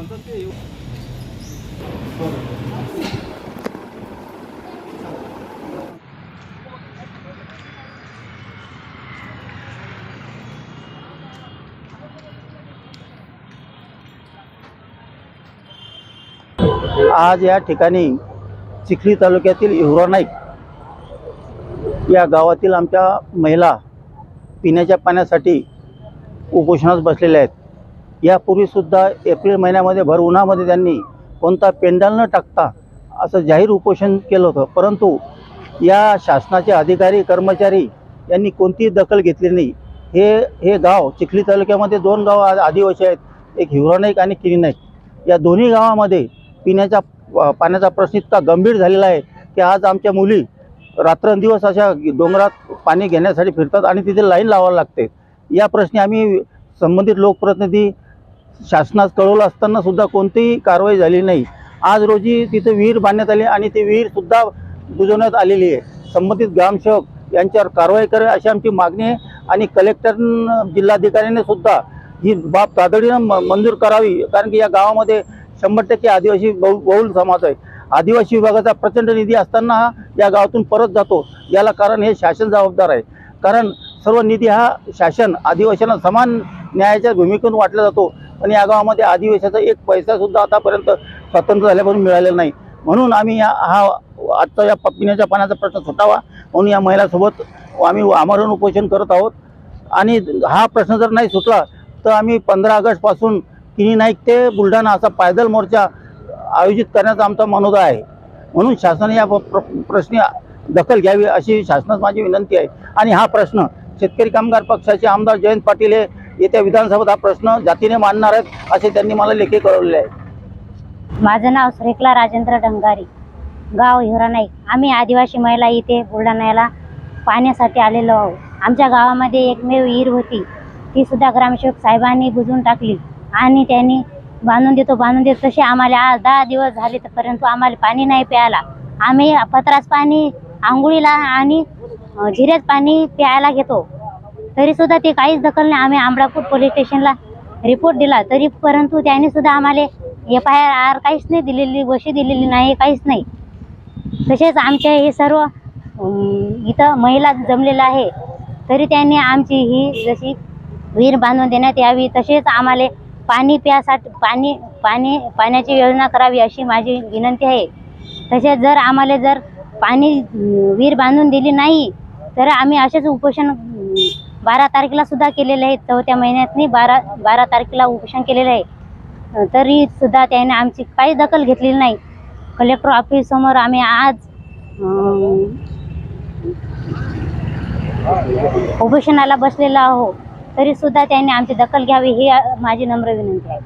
म्हणतात ते आज या ठिकाणी चिखली तालुक्यातील इहुरा नाईक या गावातील आमच्या महिला पिण्याच्या पाण्यासाठी उपोषणास बसलेल्या आहेत. यापूर्वीसुद्धा एप्रिल महिन्यामध्ये भर उन्हामध्ये त्यांनी कोणता पेंडल न टाकता असं जाहीर उपोषण केलं होतं. परंतु या शासनाचे अधिकारी कर्मचारी यांनी कोणतीही दखल घेतली नाही. हे हे गाव चिखली तालुक्यामध्ये दोन गाव आदिवासी आहेत. एक हिवरा नाईक आणि किनी नाईक. या दोन्ही गावामध्ये पिण्याच्या पाण्याचा प्रश्न इतका गंभीर झालेला आहे की आज आमच्या मुली रात्रंदिवस अशा डोंगरात पाणी घेण्यासाठी फिरतात आणि तिथे लाईन लावायला लागते. या प्रश्नी आम्ही संबंधित लोकप्रतिनिधी शासनास कळवलं असताना सुद्धा कोणतीही कारवाई झाली नाही. आज रोजी तिथे विहीर बांधण्यात आली आणि ती विहीरसुद्धा बुजवण्यात आलेली आहे. संबंधित ग्रामसेवक यांच्यावर कारवाई करेल अशी आमची मागणी आहे आणि कलेक्टर जिल्हाधिकाऱ्याने सुद्धा ही बाब तातडीनं म मंजूर करावी. कारण की या गावामध्ये शंभर टक्के आदिवासी बहु बहुल समाज आहे. आदिवासी विभागाचा प्रचंड निधी असताना हा या गावातून परत जातो. याला कारण हे शासन जबाबदार आहे. कारण सर्व निधी हा शासन आदिवासींना समान न्यायाच्या भूमिकेतून वाटला जातो. पण या गावामध्ये आदिवासीचा एक पैसासुद्धा आतापर्यंत स्वतंत्र झाल्यापासून मिळालेला नाही. म्हणून आम्ही या हा आजचा या प- पिण्याच्या पाण्याचा प्रश्न सुटावा. म्हणून या महिलासोबत आम्ही आमरण उपोषण करत आहोत. आणि हा प्रश्न जर नाही सुटला तर आम्ही पंधरा ऑगस्टपासून किनी नाईक ते बुलढाणा असा पायदल मोर्चा आयोजित करण्याचा आमचा मनोदा आहे. म्हणून शासनाने या प्रश्नी दखल घ्यावी अशी शासनास माझी विनंती आहे. आणि हा प्रश्न शेतकरी कामगार पक्षाचे आमदार जयंत पाटील हे येत्या विधानसभेत हा प्रश्न जातीने मांडणार आहेत असे त्यांनी मला लेखी कळवलेले आहे माझं नाव श्रीकला राजेंद्र डंगारी. गाव हिरा नाईक. आम्ही आदिवासी महिला इथे बुलढाण्याला पाण्यासाठी आलेलो आहोत. आमच्या गावामध्ये एकमेव विहीर होती. ती सुद्धा ग्रामसेवक साहेबांनी बुजून टाकली आणि त्यांनी बांधून देतो बांधून देतो. तसे आम्हाला आज दहा दिवस झाले तर परंतु आम्हाला पाणी नाही प्यायला. आम्ही पत्रास पाणी आंघोळीला आणि अं, पाणी प्यायला घेतो. तरी सुद्धा ते काहीच दखल नाही. आम्ही आंबळापूर पोलीस स्टेशनला रिपोर्ट दिला. तरी परंतु त्याने सुद्धा आम्हाला एफ आय आर काहीच नाही दिलेली गोष्टी दिलेली नाही काहीच नाही. तसेच आमच्या हे सर्व इथं महिला जमलेलं आहे. तरी त्यांनी आमची ही जशी विहीर बांधून देण्यात यावी तसेच आम्हाला पाणी प्यासाठी पाणी पाणी पाण्याची योजना करावी अशी माझी विनंती आहे. तसेच जर आम्हाला जर पाणी विहीर बांधून दिली नाही तर आम्ही असेच उपोषण बारा तारखेला सुद्धा केलेले आहे चौथ्या महिन्यातनी बारा बारा तारखेला उपोषण केलेलं आहे. तरी सुद्धा त्याने आमची काही दखल घेतलेली नाही. कलेक्टर ऑफिससमोर आम्ही आज उपोषणाला बसलेलो आहो तरी सुद्धा त्यांनी आमची दखल घ्यावी ही माझी नम्र विनंती आहे.